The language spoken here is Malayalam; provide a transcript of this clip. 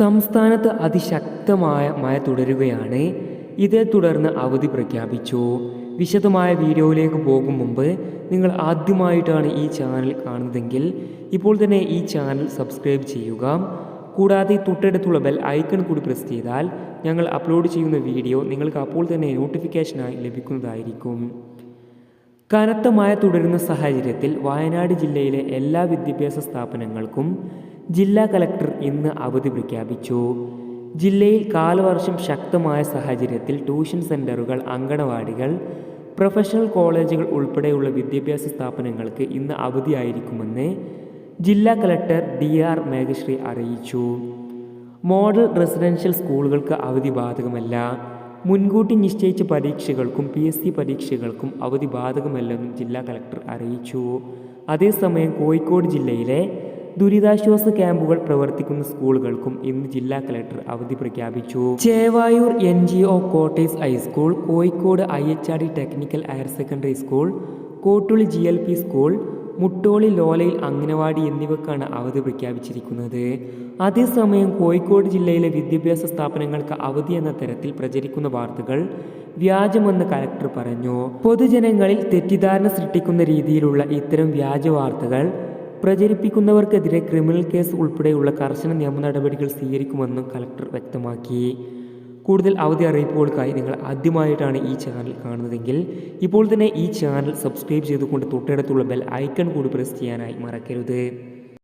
സംസ്ഥാനത്ത് അതിശക്തമായ മഴ തുടരുകയാണ്. ഇതേ തുടർന്ന് അവധി പ്രഖ്യാപിച്ചു. വിശദമായ വീഡിയോയിലേക്ക് പോകും മുമ്പ് നിങ്ങൾ ആദ്യമായിട്ടാണ് ഈ ചാനൽ കാണുന്നതെങ്കിൽ ഇപ്പോൾ തന്നെ ഈ ചാനൽ സബ്സ്ക്രൈബ് ചെയ്യുക. കൂടാതെ തൊട്ടടുത്തുള്ള ബെൽ ഐക്കൺ കൂടി പ്രസ് ചെയ്താൽ ഞങ്ങൾ അപ്ലോഡ് ചെയ്യുന്ന വീഡിയോ നിങ്ങൾക്ക് അപ്പോൾ തന്നെ നോട്ടിഫിക്കേഷനായി ലഭിക്കുന്നതായിരിക്കും. കനത്ത മഴ തുടരുന്ന സാഹചര്യത്തിൽ വയനാട് ജില്ലയിലെ എല്ലാ വിദ്യാഭ്യാസ സ്ഥാപനങ്ങൾക്കും ജില്ലാ കലക്ടർ ഇന്ന് അവധി പ്രഖ്യാപിച്ചു. ജില്ലയിൽ കാലവർഷം ശക്തമായ സാഹചര്യത്തിൽ ട്യൂഷൻ സെന്ററുകൾ അങ്കണവാടികൾ പ്രൊഫഷണൽ കോളേജുകൾ ഉൾപ്പെടെയുള്ള വിദ്യാഭ്യാസ സ്ഥാപനങ്ങൾക്ക് ഇന്ന് അവധിയായിരിക്കുമെന്ന് ജില്ലാ കലക്ടർ ഡി ആർ മേഘശ്രീ അറിയിച്ചു. മോഡൽ റെസിഡൻഷ്യൽ സ്കൂളുകൾക്ക് അവധി ബാധകമല്ല. മുൻകൂട്ടി നിശ്ചയിച്ച പരീക്ഷകൾക്കും പി എസ് സി പരീക്ഷകൾക്കും അവധി ബാധകമല്ലെന്നും ജില്ലാ കലക്ടർ അറിയിച്ചു. അതേസമയം കോഴിക്കോട് ജില്ലയിലെ ദുരിതാശ്വാസ ക്യാമ്പുകൾ പ്രവർത്തിക്കുന്ന സ്കൂളുകൾക്കും ഇന്ന് ജില്ലാ കളക്ടർ അവധി പ്രഖ്യാപിച്ചു. Chevayur N G O quarters high school Kozhikode I H R D technical higher secondary school Kottuli G L P school Muttoli ലോലയിൽ anganwadi എന്നിവക്കാണ് അവധി പ്രഖ്യാപിച്ചിരിക്കുന്നത്. അതേസമയം കോഴിക്കോട് ജില്ലയിലെ വിദ്യാഭ്യാസ സ്ഥാപനങ്ങൾക്ക് അവധി എന്ന തരത്തിൽ പ്രചരിക്കുന്ന വാർത്തകൾ വ്യാജമെന്ന് കലക്ടർ പറഞ്ഞു. പൊതുജനങ്ങളിൽ തെറ്റിദ്ധാരണ സൃഷ്ടിക്കുന്ന രീതിയിലുള്ള ഇത്തരം വ്യാജ വാർത്തകൾ പ്രചരിപ്പിക്കുന്നവർക്കെതിരെ ക്രിമിനൽ കേസ് ഉൾപ്പെടെയുള്ള കർശന നിയമ നടപടികൾ സ്വീകരിക്കുമെന്നും കലക്ടർ വ്യക്തമാക്കി. കൂടുതൽ അവധി അറിയിപ്പുകൾക്കായി നിങ്ങൾ ആദ്യമായിട്ടാണ് ഈ ചാനൽ കാണുന്നതെങ്കിൽ ഇപ്പോൾ തന്നെ ഈ ചാനൽ സബ്സ്ക്രൈബ് ചെയ്തുകൊണ്ട് തൊട്ടടുത്തുള്ള ബെൽ ഐക്കൺ കൂടി പ്രസ് ചെയ്യാനായി മറക്കരുത്.